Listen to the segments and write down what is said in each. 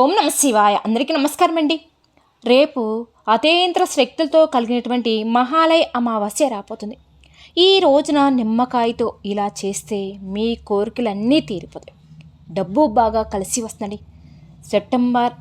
ఓం నమ శివాయ. అందరికీ నమస్కారం అండి. రేపు అతేంద్ర శక్తులతో కలిగినటువంటి మహాలయ అమావాస్య రాబోతుంది. ఈ రోజున నిమ్మకాయతో ఇలా చేస్తే మీ కోరికలన్నీ తీరిపోతాయి. డబ్బు బాగా కలిసి వస్తుంది సెప్టెంబర్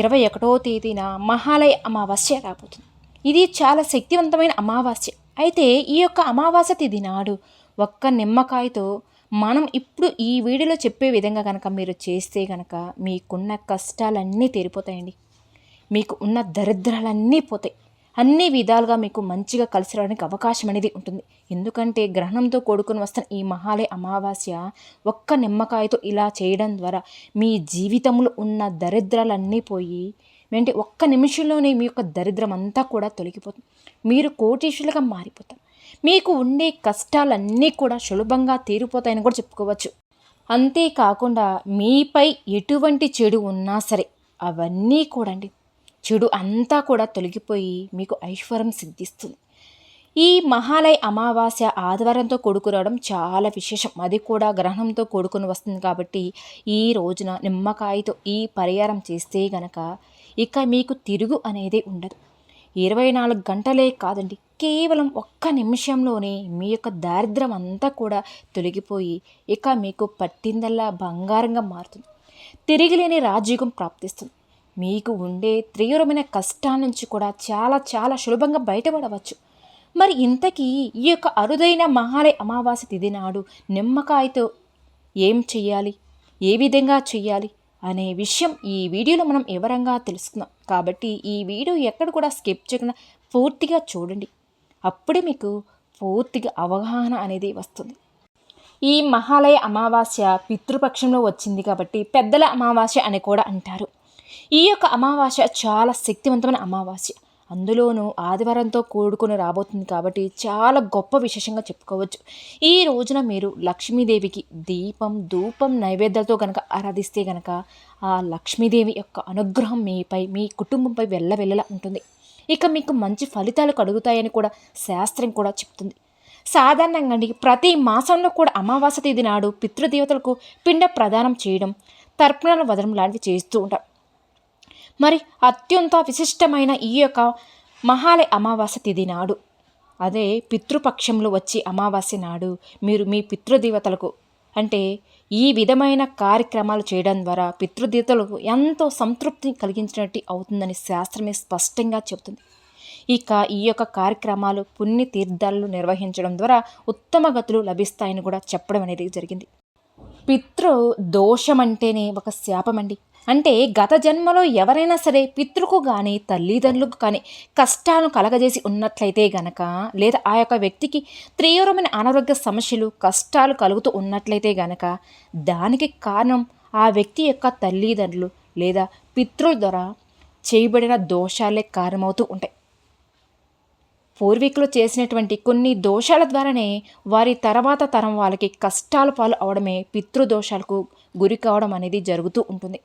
ఇరవై ఒకటో తేదీన మహాలయ అమావాస్య రాబోతుంది. ఇది చాలా శక్తివంతమైన అమావాస్య. అయితే ఈ యొక్క అమావాస్య తేదీ నాడు ఒక్క నిమ్మకాయతో మనం ఇప్పుడు ఈ వీడియోలో చెప్పే విధంగా కనుక మీరు చేస్తే కనుక మీకున్న కష్టాలన్నీ తీరిపోతాయండి. మీకు ఉన్న దరిద్రాలన్నీ పోతాయి. అన్ని విధాలుగా మీకు మంచిగా కలిసి రావడానికి అవకాశం అనేది ఉంటుంది. ఎందుకంటే గ్రహణంతో కూడుకుని వస్తున్న ఈ మహాలయ అమావాస్య ఒక్క నిమ్మకాయతో ఇలా చేయడం ద్వారా మీ జీవితంలో ఉన్న దరిద్రాలన్నీ పోయి అంటే ఒక్క నిమిషంలోనే మీ యొక్క దరిద్రం అంతా కూడా తొలగిపోతుంది. మీరు కోటీశులుగా మారిపోతారు. మీకు ఉండే కష్టాలన్నీ కూడా సులభంగా తీరిపోతాయని కూడా చెప్పుకోవచ్చు. అంతేకాకుండా మీపై ఎటువంటి చెడు ఉన్నా సరే అవన్నీ కూడండి. చెడు అంతా కూడా తొలగిపోయి మీకు ఐశ్వర్యం సిద్ధిస్తుంది. ఈ మహాలయ అమావాస్య ఆదివారంతో కూడుకురావడం చాలా విశేషం. అది కూడా గ్రహణంతో కూడుకుని వస్తుంది కాబట్టి ఈ రోజున నిమ్మకాయతో ఈ పరిహారం చేస్తే గనక ఇక మీకు తిరుగు అనేది ఉండదు. ఇరవై నాలుగు గంటలే కాదండి. కేవలం ఒక్క నిమిషంలోనే మీ యొక్క దారిద్రం అంతా కూడా తొలగిపోయి ఇక మీకు పట్టిందల్లా బంగారంగా మారుతుంది. తిరిగిలేని రాజయోగం ప్రాప్తిస్తుంది. మీకు ఉండే తీవ్రమైన కష్టాల నుంచి కూడా చాలా చాలా సులభంగా బయటపడవచ్చు. మరి ఇంతకీ ఈ యొక్క అరుదైన మహాలయ అమావాస్య తిది నాడు నిమ్మకాయతో ఏం చెయ్యాలి? ఏ విధంగా చెయ్యాలి? అనే విషయం ఈ వీడియోలో మనం వివరంగా తెలుసుకుందాం. కాబట్టి ఈ వీడియో ఎక్కడ కూడా స్కిప్ చేయకుండా పూర్తిగా చూడండి. అప్పుడే మీకు పూర్తిగా అవగాహన అనేది వస్తుంది. ఈ మహాలయ అమావాస్య పితృపక్షంలో వచ్చింది కాబట్టి పెద్దల అమావాస్య అని కూడా అంటారు. ఈ యొక్క అమావాస్య చాలా శక్తివంతమైన అమావాస్య. అందులోనూ ఆదివారంతో కూడుకుని రాబోతుంది కాబట్టి చాలా గొప్ప విశేషంగా చెప్పుకోవచ్చు. ఈ రోజున మీరు లక్ష్మీదేవికి దీపం ధూపం నైవేద్యాలతో కనుక ఆరాధిస్తే కనుక ఆ లక్ష్మీదేవి యొక్క అనుగ్రహం మీపై మీ కుటుంబంపై వెళ్ళవెళ్ళలా ఉంటుంది. ఇక మీకు మంచి ఫలితాలు కలుగుతాయని కూడా శాస్త్రం కూడా చెప్తుంది. సాధారణంగా ప్రతి మాసంలో కూడా అమావాస్య తేదీ నాడు పితృదేవతలకు పిండ ప్రదానం చేయడం తర్పణాలు వదలడం లాంటివి చేస్తూ ఉంటారు. మరి అత్యంత విశిష్టమైన ఈ యొక్క మహాలయ అమావాస్య తిథి నాడు అదే పితృపక్షంలో వచ్చే అమావాస్య నాడు మీరు మీ పితృదేవతలకు అంటే ఈ విధమైన కార్యక్రమాలు చేయడం ద్వారా పితృదేవతలకు ఎంతో సంతృప్తిని కలిగించినట్టు అవుతుందని శాస్త్రమే స్పష్టంగా చెబుతుంది. ఇక ఈ యొక్క కార్యక్రమాలు పుణ్య తీర్థాలను నిర్వహించడం ద్వారా ఉత్తమ గతులు లభిస్తాయని కూడా చెప్పడం అనేది జరిగింది. పితృ దోషం అంటేనే ఒక శాపం అండి అంటే గత జన్మలో ఎవరైనా సరే పితృకు కానీ తల్లిదండ్రులకు కానీ కష్టాలను కలగజేసి ఉన్నట్లయితే గనక లేదా ఆ యొక్క వ్యక్తికి తీవ్రమైన అనారోగ్య సమస్యలు కష్టాలు కలుగుతూ ఉన్నట్లయితే గనక దానికి కారణం ఆ వ్యక్తి యొక్క తల్లిదండ్రులు లేదా పితృల ద్వారా చేయబడిన దోషాలే కారణమవుతూ ఉంటాయి. పూర్వీకులు చేసినటువంటి కొన్ని దోషాల ద్వారానే వారి తర్వాత తరం వాళ్ళకి కష్టాల పాలు అవడమే పితృదోషాలకు గురి కావడం అనేది జరుగుతూ ఉంటుంది.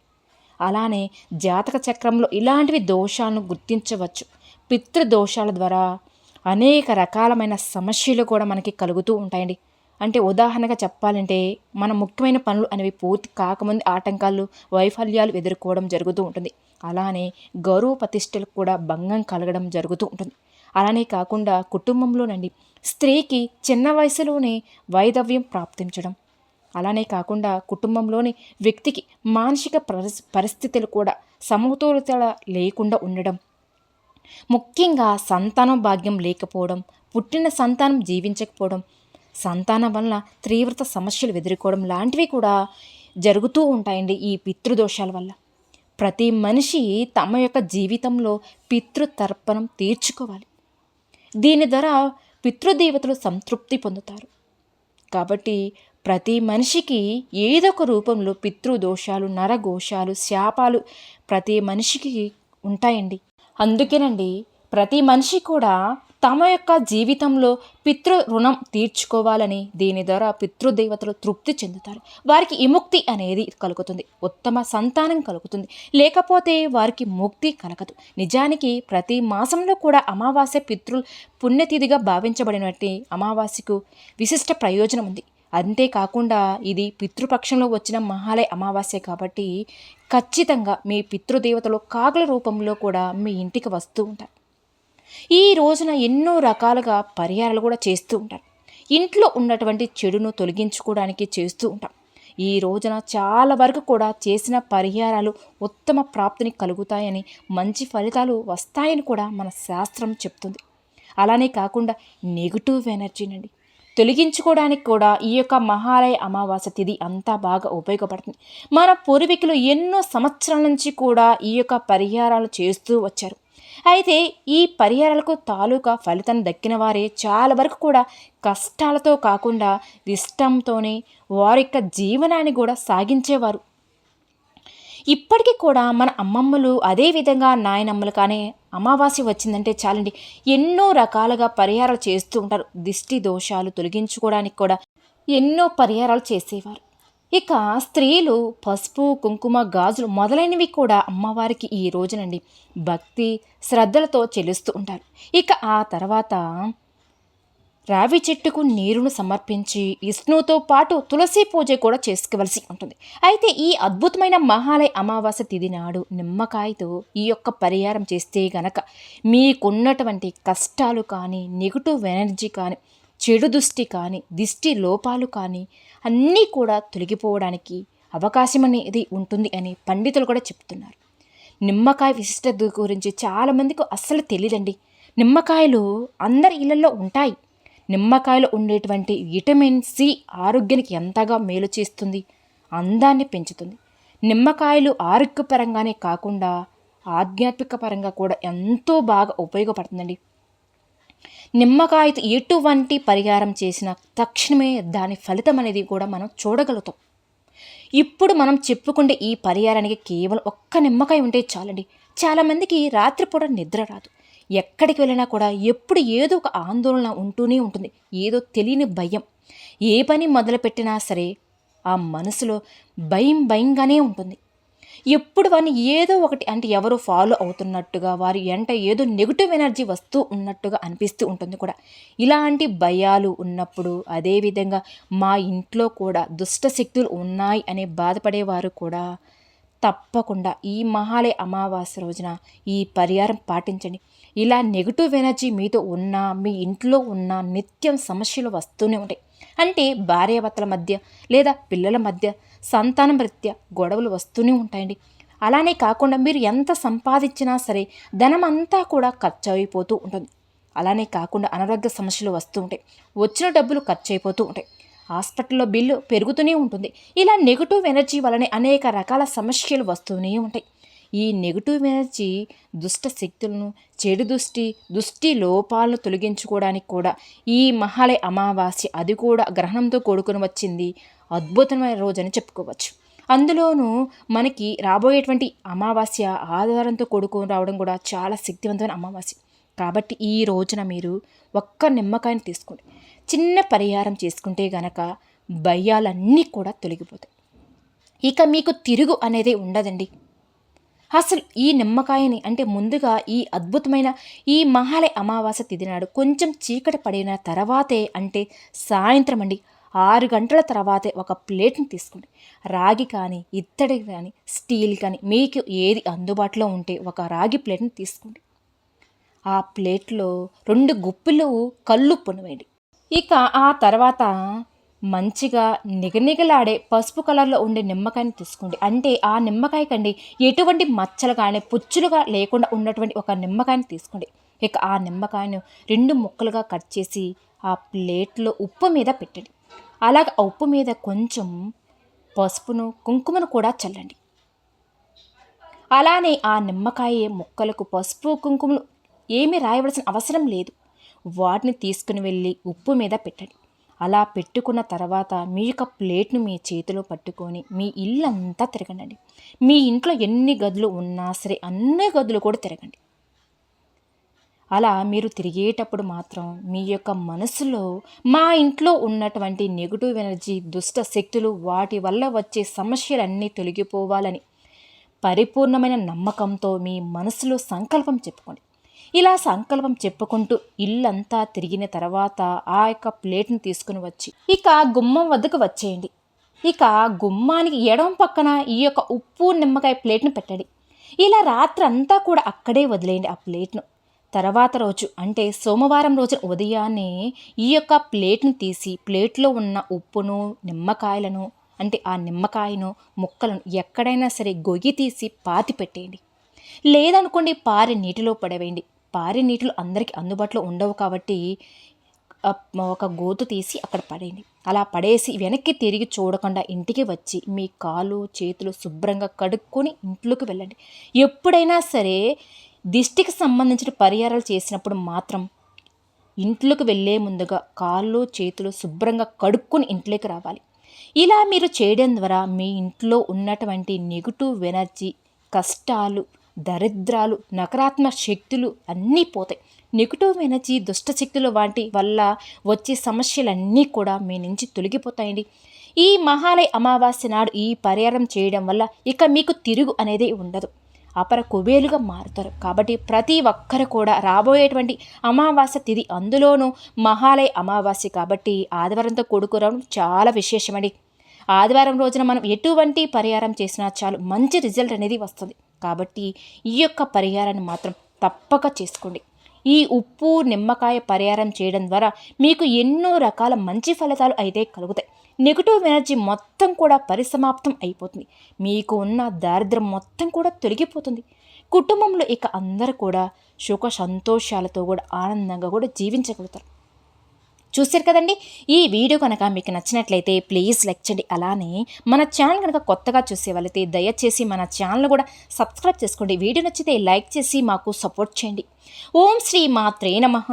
అలానే జాతక చక్రంలో ఇలాంటివి దోషాలను గుర్తించవచ్చు. పితృదోషాల ద్వారా అనేక రకాలమైన సమస్యలు కూడా మనకి కలుగుతూ ఉంటాయండి. అంటే ఉదాహరణగా చెప్పాలంటే మన ముఖ్యమైన పనులు అనేవి పూర్తి కాకముందు ఆటంకాలు వైఫల్యాలు ఎదుర్కోవడం జరుగుతూ ఉంటుంది. అలానే గౌరవ ప్రతిష్టలకు కూడా భంగం కలగడం జరుగుతూ ఉంటుంది. అలానే కాకుండా కుటుంబంలోనండి స్త్రీకి చిన్న వయసులోనే వైధవ్యం ప్రాప్తించడం అలానే కాకుండా కుటుంబంలోని వ్యక్తికి మానసిక పరిస్థితులు కూడా సమతులత లేకుండా ఉండడం. ముఖ్యంగా సంతానం భాగ్యం లేకపోవడం పుట్టిన సంతానం జీవించకపోవడం సంతానం వలన తీవ్రత సమస్యలు ఎదుర్కోవడం లాంటివి కూడా జరుగుతూ ఉంటాయండి ఈ పితృదోషాల వల్ల. ప్రతి మనిషి తమ యొక్క జీవితంలో పితృతర్పణం తీర్చుకోవాలి. దీని ద్వారా పితృదేవతలు సంతృప్తి పొందుతారు. కాబట్టి ప్రతి మనిషికి ఏదో ఒక రూపంలో పితృదోషాలు నరఘోషాలు శాపాలు ప్రతి మనిషికి ఉంటాయండి. అందుకేనండి ప్రతి మనిషి కూడా తమ యొక్క జీవితంలో పితృ రుణం తీర్చుకోవాలని దీని ద్వారా పితృదేవతలు తృప్తి చెందుతారు. వారికి విముక్తి అనేది కలుగుతుంది. ఉత్తమ సంతానం కలుగుతుంది. లేకపోతే వారికి ముక్తి కలగదు. నిజానికి ప్రతి మాసంలో కూడా అమావాస్య పితృ పుణ్యతిథిగా భావించబడినట్టు అమావాస్యకు విశిష్ట ప్రయోజనం ఉంది. అంతేకాకుండా ఇది పితృపక్షంలో వచ్చిన మహాలయ అమావాస్య కాబట్టి ఖచ్చితంగా మీ పితృదేవతలు కాకుల రూపంలో కూడా మీ ఇంటికి వస్తూ ఉంటారు. ఈ రోజున ఎన్నో రకాలుగా పరిహారాలు కూడా చేస్తూ ఉంటారు. ఇంట్లో ఉన్నటువంటి చెడును తొలగించుకోవడానికి చేస్తూ ఉంటాం. ఈ రోజున చాలా వరకు కూడా చేసిన పరిహారాలు ఉత్తమ ప్రాప్తిని కలుగుతాయని మంచి ఫలితాలు వస్తాయని కూడా మన శాస్త్రం చెప్తుంది. అలానే కాకుండా నెగిటివ్ ఎనర్జీనండి తొలగించుకోవడానికి కూడా ఈ యొక్క మహాలయ అమావాస్య తిథి అంతా బాగా ఉపయోగపడుతుంది. మన పూర్వీకులు ఎన్నో సంవత్సరాల నుంచి కూడా ఈ యొక్క పరిహారాలు చేస్తూ వచ్చారు. అయితే ఈ పరిహారాలకు తాలూకా ఫలితం దక్కిన వారే చాలా వరకు కూడా కష్టాలతో కాకుండా ఇష్టంతోనే వారి యొక్క జీవనాన్ని కూడా సాగించేవారు. ఇప్పటికీ కూడా మన అమ్మమ్మలు అదేవిధంగా నాయనమ్మలు కానీ అమావాస్య వచ్చిందంటే చాలండి ఎన్నో రకాలుగా పరిహారాలు చేస్తూ ఉంటారు. దిష్టి దోషాలు తొలగించుకోవడానికి కూడా ఎన్నో పరిహారాలు చేసేవారు. ఇక స్త్రీలు పసుపు కుంకుమ గాజులు మొదలైనవి కూడా అమ్మవారికి ఈ రోజునండి భక్తి శ్రద్ధలతో చెల్లిస్తూ ఉంటారు. ఇక ఆ తర్వాత రావి చెట్టుకు నీరును సమర్పించి విష్ణువుతో పాటు తులసి పూజ కూడా చేసుకోవలసి ఉంటుంది. అయితే ఈ అద్భుతమైన మహాలయ అమావాస్య తిది నాడు నిమ్మకాయతో ఈ యొక్క పరిహారం చేస్తే గనక మీకున్నటువంటి కష్టాలు కానీ నెగిటివ్ ఎనర్జీ కానీ చెడు దృష్టి కానీ దిష్టి లోపాలు కానీ అన్నీ కూడా తొలగిపోవడానికి అవకాశం అనేది ఉంటుంది అని పండితులు కూడా చెప్తున్నారు. నిమ్మకాయ విశిష్టత గురించి చాలామందికి అస్సలు తెలియదండి నిమ్మకాయలు అందరి ఇళ్ళల్లో ఉంటాయి. నిమ్మకాయలో ఉండేటువంటి విటమిన్ సి ఆరోగ్యానికి ఎంతగా మేలు చేస్తుంది అందాన్ని పెంచుతుంది. నిమ్మకాయలు ఆరోగ్యపరంగానే కాకుండా ఆధ్యాత్మిక పరంగా కూడా ఎంతో బాగా ఉపయోగపడుతుందండి. నిమ్మకాయతో ఎటువంటి పరిహారం చేసినా తక్షణమే దాని ఫలితం అనేది కూడా మనం చూడగలుగుతాం. ఇప్పుడు మనం చెప్పుకుంటే ఈ పరిహారానికి కేవలం ఒక్క నిమ్మకాయ ఉంటే చాలండి. చాలామందికి రాత్రిపూట నిద్ర రాదు. ఎక్కడికి వెళ్ళినా కూడా ఎప్పుడు ఏదో ఒక ఆందోళన ఉంటూనే ఉంటుంది. ఏదో తెలియని భయం. ఏ పని మొదలుపెట్టినా సరే ఆ మనసులో భయం భయంగానే ఉంటుంది. ఎప్పుడు వారిని ఏదో ఒకటి అంటే ఎవరో ఫాలో అవుతున్నట్టుగా వారి ఎంట ఏదో నెగిటివ్ ఎనర్జీ వస్తూ ఉన్నట్టుగా అనిపిస్తూ ఉంటుంది కూడా. ఇలాంటి భయాలు ఉన్నప్పుడు అదేవిధంగా మా ఇంట్లో కూడా దుష్ట శక్తులు ఉన్నాయి అనే బాధపడేవారు కూడా తప్పకుండా ఈ మహాలయ అమావాస్య రోజున ఈ పరిహారం పాటించండి. ఇలా నెగిటివ్ ఎనర్జీ మీతో ఉన్నా మీ ఇంట్లో ఉన్న నిత్యం సమస్యలు వస్తూనే ఉంటాయి. అంటే భార్యాభర్తల మధ్య లేదా పిల్లల మధ్య సంతానం రీత్యా గొడవలు వస్తూనే ఉంటాయండి. అలానే కాకుండా మీరు ఎంత సంపాదించినా సరే ధనం అంతా కూడా ఖర్చు అయిపోతూ ఉంటుంది. అలానే కాకుండా అనారోగ్య సమస్యలు వస్తూ ఉంటాయి. వచ్చిన డబ్బులు ఖర్చు అయిపోతూ ఉంటాయి. హాస్పిటల్లో బిల్లు పెరుగుతూనే ఉంటుంది. ఇలా నెగిటివ్ ఎనర్జీ వలనే అనేక రకాల సమస్యలు వస్తూనే ఉంటాయి. ఈ నెగిటివ్ ఎనర్జీ దుష్ట శక్తులను చెడు దృష్టి దృష్టి లోపాలను తొలగించుకోవడానికి కూడా ఈ మహాలయ అమావాస్య అది కూడా గ్రహణంతో కూడుకుని వచ్చింది. అద్భుతమైన రోజు అని చెప్పుకోవచ్చు. అందులోనూ మనకి రాబోయేటువంటి అమావాస్య ఆధారంతో కూడుకొని రావడం కూడా చాలా శక్తివంతమైన అమావాస్య. కాబట్టి ఈ రోజున మీరు ఒక్క నిమ్మకాయని తీసుకోండి. చిన్న పరిహారం చేసుకుంటే గనక భయాలన్నీ కూడా తొలగిపోతాయి. ఇక మీకు తిరుగు అనేది ఉండదండి. అసలు ఈ నిమ్మకాయని అంటే ముందుగా ఈ అద్భుతమైన ఈ మహాలయ అమావాస్య తిదినాడు కొంచెం చీకటి పడిన తర్వాతే అంటే సాయంత్రం అండి. ఆరు గంటల తర్వాతే ఒక ప్లేట్ని తీసుకోండి. రాగి కానీ ఇత్తడి కానీ స్టీల్ కానీ మీకు ఏది అందుబాటులో ఉంటే ఒక రాగి ప్లేట్ని తీసుకోండి. ఆ ప్లేట్లో రెండు గుప్పిలు కల్లుప్పును వేయండి. ఇక ఆ తర్వాత మంచిగా నిగనిగలాడే పసుపు కలర్లో ఉండే నిమ్మకాయని తీసుకోండి. అంటే ఆ నిమ్మకాయ కండి ఎటువంటి మచ్చలు కానీ పుచ్చులుగా లేకుండా ఉన్నటువంటి ఒక నిమ్మకాయని తీసుకోండి. ఇక ఆ నిమ్మకాయను రెండు ముక్కలుగా కట్ చేసి ఆ ప్లేట్లో ఉప్పు మీద పెట్టండి. అలాగే ఆ ఉప్పు మీద కొంచెం పసుపును కుంకుమను కూడా చల్లండి. అలానే ఆ నిమ్మకాయ ముక్కలకు పసుపు కుంకుమలు ఏమీ రాయవలసిన అవసరం లేదు. వాటిని తీసుకుని వెళ్ళి ఉప్పు మీద పెట్టండి. అలా పెట్టుకున్న తర్వాత మీ యొక్క ప్లేట్ను మీ చేతిలో పట్టుకొని మీ ఇల్లంతా తిరగండి. మీ ఇంట్లో ఎన్ని గదులు ఉన్నా సరే అన్ని గదులు కూడా తిరగండి. అలా మీరు తిరిగేటప్పుడు మాత్రం మీ యొక్క మనసులో మా ఇంట్లో ఉన్నటువంటి నెగిటివ్ ఎనర్జీ దుష్ట శక్తులు వాటి వల్ల వచ్చే సమస్యలన్నీ తొలగిపోవాలని పరిపూర్ణమైన నమ్మకంతో మీ మనసులో సంకల్పం చెప్పుకోండి. ఇలా సంకల్పం చెప్పుకుంటూ ఇల్లంతా తిరిగిన తర్వాత ఆ యొక్క ప్లేట్ని తీసుకుని వచ్చి ఇక గుమ్మం వద్దకు వచ్చేయండి. ఇక గుమ్మానికి ఎడమ పక్కన ఈ యొక్క ఉప్పు నిమ్మకాయ ప్లేట్ను పెట్టండి. ఇలా రాత్రంతా కూడా అక్కడే వదిలేయండి ఆ ప్లేట్ను. తర్వాత రోజు అంటే సోమవారం రోజు ఉదయాన్నే ఈ యొక్క ప్లేట్ను తీసి ప్లేట్లో ఉన్న ఉప్పును నిమ్మకాయలను అంటే ఆ నిమ్మకాయను ముక్కలను ఎక్కడైనా సరే గొయ్యి తీసి పాతి పెట్టేయండి. లేదనుకోండి పారి నీటిలో పడవేయండి. పారి నీటిలో అందరికీ అందుబాటులో ఉండవు కాబట్టి ఒక గోతు తీసి అక్కడ పడేయండి. అలా పడేసి వెనక్కి తిరిగి చూడకుండా ఇంటికి వచ్చి మీ కాలు చేతులు శుభ్రంగా కడుక్కొని ఇంట్లోకి వెళ్ళండి. ఎప్పుడైనా సరే దిష్టికి సంబంధించిన పరిహారాలు చేసినప్పుడు మాత్రం ఇంట్లోకి వెళ్ళే ముందుగా కాళ్ళు చేతులు శుభ్రంగా కడుక్కొని ఇంట్లోకి రావాలి. ఇలా మీరు చేయడం ద్వారా మీ ఇంట్లో ఉన్నటువంటి నెగిటివ్ ఎనర్జీ కష్టాలు దరిద్రాలు నకారాత్మక శక్తులు అన్నీ పోతాయి. నెగిటివ్ ఎనర్జీ దుష్ట శక్తులు వాటి వల్ల వచ్చే సమస్యలన్నీ కూడా మీ నుంచి తొలగిపోతాయండి. ఈ మహాలయ అమావాస్య నాడు ఈ పరిహారం చేయడం వల్ల ఇక మీకు తిరుగు అనేది ఉండదు. అపర కుబేలుగా మారుతారు. కాబట్టి ప్రతి ఒక్కరు కూడా రాబోయేటువంటి అమావాస్య తిది అందులోనూ మహాలయ అమావాస్య కాబట్టి ఆదివారంతో కూడుకురావడం చాలా విశేషమండి. ఆదివారం రోజున మనం ఎటువంటి పరిహారం చేసినా చాలు మంచి రిజల్ట్ అనేది వస్తుంది. కాబట్టి ఈ యొక్క పరిహారాన్ని మాత్రం తప్పక చేసుకోండి. ఈ ఉప్పు నిమ్మకాయ పరిహారం చేయడం ద్వారా మీకు ఎన్నో రకాల మంచి ఫలితాలు అయితే కలుగుతాయి. నెగిటివ్ ఎనర్జీ మొత్తం కూడా పరిసమాప్తం అయిపోతుంది. మీకు ఉన్న దారిద్రం మొత్తం కూడా తొలగిపోతుంది. కుటుంబంలో ఇక అందరూ కూడా సుఖ సంతోషాలతో కూడా ఆనందంగా కూడా జీవించగలుగుతారు. చూశారు కదండి? ఈ వీడియో కనుక మీకు నచ్చినట్లయితే ప్లీజ్ లైక్ చేయండి. అలానే మన ఛానల్ కనుక కొత్తగా చూసే వాళ్ళైతే దయచేసి మన ఛానల్ కూడా సబ్స్క్రైబ్ చేసుకోండి. వీడియో నచ్చితే లైక్ చేసి మాకు సపోర్ట్ చేయండి. ఓం శ్రీ మాత్రే నమః.